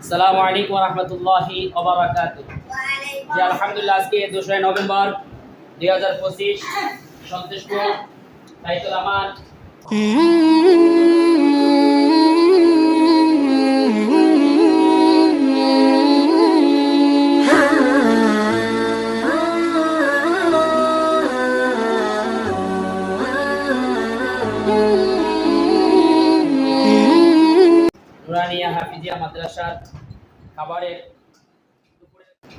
আসসালামু আলাইকুম রহমতুল্লাহি ওবরাকাতু জি, আলহামদুলিল্লাহ, আজকে দোসরা নভেম্বর দুই হাজার পঁচিশ সন্তোষপুর তাইতুল আমান। নুরানিয়া হাফিজিয়া মাদ্রাসার খাবারের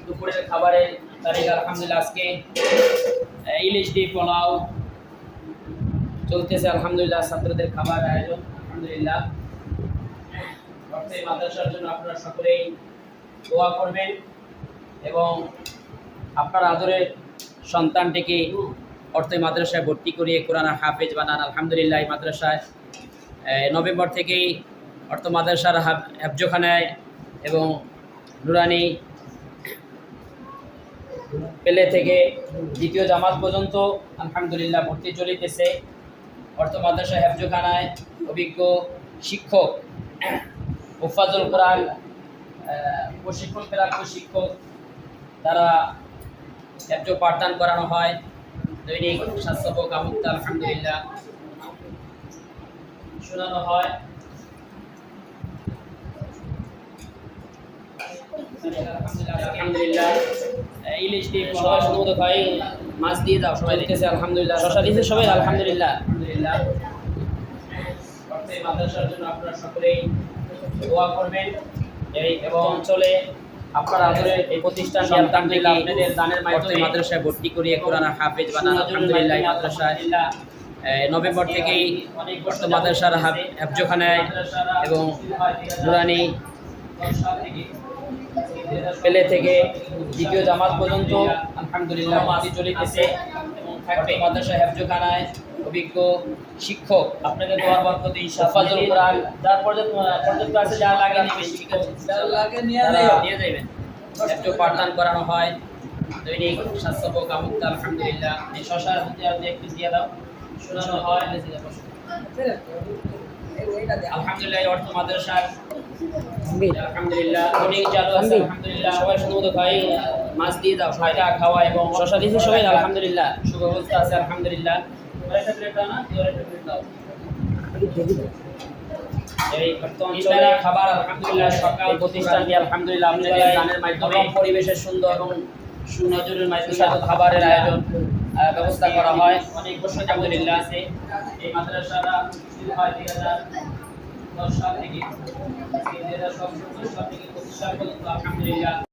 দুপুরের- খাবারের তারিখ আলহামদুলিল্লাহ আজকে ইলিশ দিয়ে পোলাও চলতেছে আলহামদুলিল্লাহ ছাত্রদের খাবার আয়োজন, আলহামদুলিল্লাহ। মাদ্রাসার জন্য আপনারা সকলেই দোয়া করবেন এবং আপনার আদরের সন্তানটিকে অর্থে মাদ্রাসায় ভর্তি করিয়ে কোরআন হাফেজ বানান। আলহামদুলিল্লাহ এই মাদ্রাসায় নভেম্বর থেকেই অর্থ মাদ্রাসার হেফজোখানায় এবং নুরানি পেলে থেকে দ্বিতীয় জামাত পর্যন্ত আলহামদুলিল্লাহ ভর্তি চলিতেছে। অর্থ মাদ্রাসা হেফজোখানায় অভিজ্ঞ শিক্ষক মুফাজুল কোরআন প্রশিক্ষণ প্রাপ্ত শিক্ষক দ্বারা হেফজ পাঠদান করানো হয়। দৈনিক স্বাস্থ্য কামুক্ত আলহামদুলিল্লাহ। শোনানো হয়। আলহামদুলিল্লাহ। ইলিশ দিয়ে সবাই সমুদ্র ভাই মাছ দিয়ে দাও সবাই দিতেছে আলহামদুলিল্লাহ। শশা সবাই আলহামদুলিল্লাহ। আলহামদুলিল্লাহ। অর্থে মাদ্রাসার জন্য আপনারা সকলেই দোয়া করবেন। এই এবং অঞ্চলে আপনার আদরে এই প্রতিষ্ঠান সন্তানটিকে আপনাদের দানের মাধ্যমে মাদ্রাসায় ভর্তি করিয়ে কোরআন হাফেজ বানান আলহামদুলিল্লাহ মাদ্রাসায়। নভেম্বর থেকেই মাদ্রাসার হাফ- হেফজোখানায় এবং নুরানি পেলে থেকে দ্বিতীয় জামাত পর্যন্ত আলহামদুলিল্লাহ মাদি চলিতেছে এবং থাকবে মাদ্রাসা হেফজোখানায় অভিজ্ঞ শিক্ষক। আপনাদের দোয়ার বরকতে ইনশাআল্লাহ। কোরআন যার পর্যন্ত পর্যন্ত আছে যা লাগে ঠিক আছে লাগে নিয়ে যাবেন হেফজ পাঠদান করানো হয়। দৈনিক স্বাস্থ্য কামুক্ত আলহামদুলিল্লাহ। এই শশা যদি আপনি একটু দিয়ে দাও। শোনানো হয়। আলহামদুলিল্লাহ এই অর্থ মাদ্রাসার আলহামদুলিল্লাহ অনেক চালু আছে আলহামদুলিল্লাহ। সবাই সমুদ্র ভাই মাছ দিয়ে দাও ফায়দা খাওয়া এবং শশা দিয়েছে সবাই আলহামদুলিল্লাহ। সুব্যবস্থা আছে আলহামদুলিল্লাহ। আরেকটা প্লেট দাও না আরেকটা প্লেট দাও। এই অর্থ অঞ্চলে খাবার আলহামদুলিল্লাহ সকাল প্রতিষ্ঠানটি আলহামদুলিল্লাহ আপনাদের দানের মাধ্যমে পরিবেশের সুন্দর এবং সুনজরের মাধ্যমে খাবারের আয়োজন ব্যবস্থা করা হয়। অনেক বছর আলহামদুলিল্লাহ। আছে এই মাদ্রাসাটা হয় দুই সাল থেকে দুই হাজার থেকে পঁচিশ পর্যন্ত আলহামদুলিল্লাহ